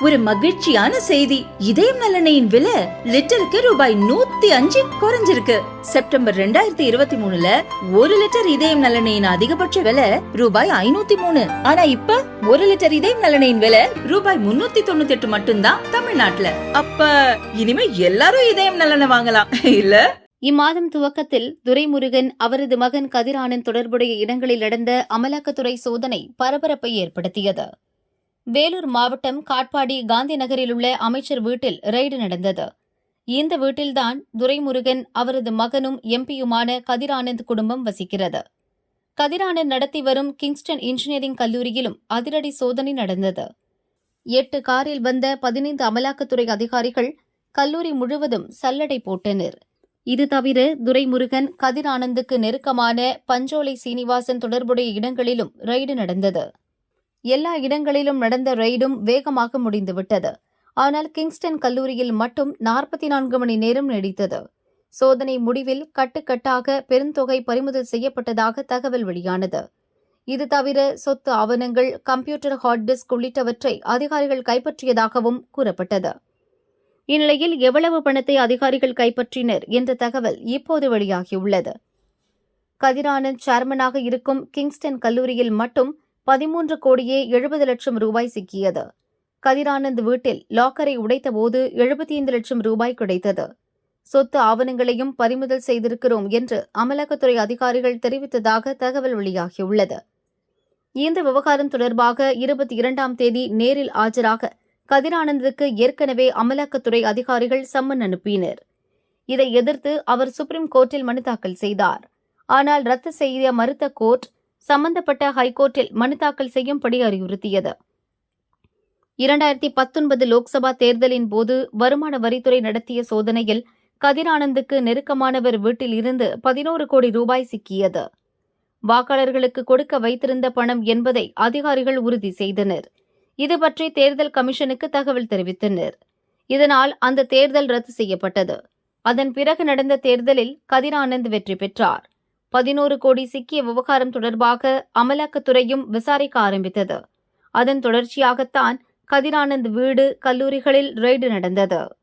ஒரு மகிழ்ச்சியான செய்தி. இதயம் நல்லெண்ணெயின் விலை லிட்டருக்கு ரூபாய் நூத்தி அஞ்சு குறைஞ்சிருக்கு. செப்டம்பர் ரெண்டாயிரத்தி இருபத்தி மூணுல ஒரு லிட்டர் இதயம் நலனையின் அதிகபட்ச விலை ரூபாய் ஐநூத்தி மூணு. ஆனா இப்ப ஒரு லிட்டர் இதயம் நலனையின் விலை ரூபாய் முன்னூத்தி தொண்ணூத்தி எட்டு மட்டும்தான் தமிழ்நாட்டுல. அப்ப இனிமே எல்லாரும் இதயம் நலனை வாங்கலாம். இல்ல? இம்மாதம் துவக்கத்தில் துரைமுருகன் அவரது மகன் கதிரானன் தொடர்புடைய இடங்களில் நடந்த அமலாக்கத்துறை சோதனை பரபரப்பை ஏற்படுத்தியது. வேலூர் மாவட்டம் காட்பாடி காந்தி நகரில் உள்ள அமைச்சர் வீட்டில் ரெய்டு நடந்தது. இந்த வீட்டில்தான் துரைமுருகன் அவரது மகனும் எம்பியுமான கதிரானந்த் குடும்பம் வசிக்கிறது. கதிரானந்த் நடத்தி வரும் கிங்ஸ்டன் இன்ஜினியரிங் கல்லூரியிலும் அதிரடி சோதனை நடந்தது. எட்டு காரில் வந்த பதினைந்து அமலாக்கத்துறை அதிகாரிகள் கல்லூரி முழுவதும் சல்லடை போட்டனர். இது தவிர துரைமுருகன் கதிரானந்துக்கு நெருக்கமான பஞ்சோலை சீனிவாசன் தொடர்புடைய இடங்களிலும் ரெய்டு நடந்தது. எல்லா இடங்களிலும் நடந்த ரெய்டும் வேகமாக முடிந்துவிட்டது. ஆனால் கிங்ஸ்டன் கல்லூரியில் மட்டும் நாற்பத்தி நான்கு மணி நேரம் நீடித்தது. சோதனை முடிவில் கட்டுக்கட்டாக பெருந்தொகை பறிமுதல் செய்யப்பட்டதாக தகவல் வெளியானது. இது தவிர சொத்து ஆவணங்கள் கம்ப்யூட்டர் ஹார்ட் டிஸ்க் உள்ளிட்டவற்றை அதிகாரிகள் கைப்பற்றியதாகவும் கூறப்பட்டது. இந்நிலையில் எவ்வளவு பணத்தை அதிகாரிகள் கைப்பற்றினர் என்ற தகவல் இப்போது வெளியாகியுள்ளது. கதிரானந்த் சேர்மனாக இருக்கும் கிங்ஸ்டன் கல்லூரியில் மட்டும் பதிமூன்று கோடியே எழுபது லட்சம் ரூபாய் சிக்கியது. கதிரானந்த் வீட்டில் லாக்கரை உடைத்தபோது எழுபத்தி ஐந்து லட்சம் ரூபாய் கிடைத்தது. சொத்து ஆவணங்களையும் பறிமுதல் செய்திருக்கிறோம் என்று அமலாக்கத்துறை அதிகாரிகள் தெரிவித்ததாக தகவல் வெளியாகியுள்ளது. இந்த விவகாரம் தொடர்பாக இருபத்தி இரண்டாம் தேதி நேரில் ஆஜராக கதிரானந்துக்கு ஏற்கனவே அமலாக்கத்துறை அதிகாரிகள் சம்மன் அனுப்பினர். இதை எதிர்த்து அவர் சுப்ரீம் கோர்ட்டில் மனு தாக்கல் செய்தார். ஆனால் ரத்து செய்ய மறுத்த கோர்ட் சம்பந்தப்பட்ட ஹைகோர்ட்டில் மனு தாக்கல் செய்யும்படி அறிவுறுத்தியது. இரண்டாயிரத்தி பத்தொன்பது லோக்சபா தேர்தலின் போது வருமான வரித்துறை நடத்திய சோதனையில் கதிரானந்துக்கு நெருக்கமானவர் வீட்டில் இருந்து பதினோரு கோடி ரூபாய் சிக்கியது. வாக்காளர்களுக்கு கொடுக்க வைத்திருந்த பணம் என்பதை அதிகாரிகள் உறுதி செய்தனர். இது பற்றி தேர்தல் கமிஷனுக்கு தகவல் தெரிவித்தனர். இதனால் அந்த தேர்தல் ரத்து செய்யப்பட்டது. அதன் பிறகு நடந்த தேர்தலில் கதிரானந்த் வெற்றி பெற்றார். பதினோரு கோடி சிக்கிய விவகாரம் தொடர்பாக அமலாக்கத்துறையும் விசாரிக்க ஆரம்பித்தது. அதன் தொடர்ச்சியாகத்தான் கதிரானந்த் வீடு கல்லூரிகளில் ரெய்டு நடந்தது.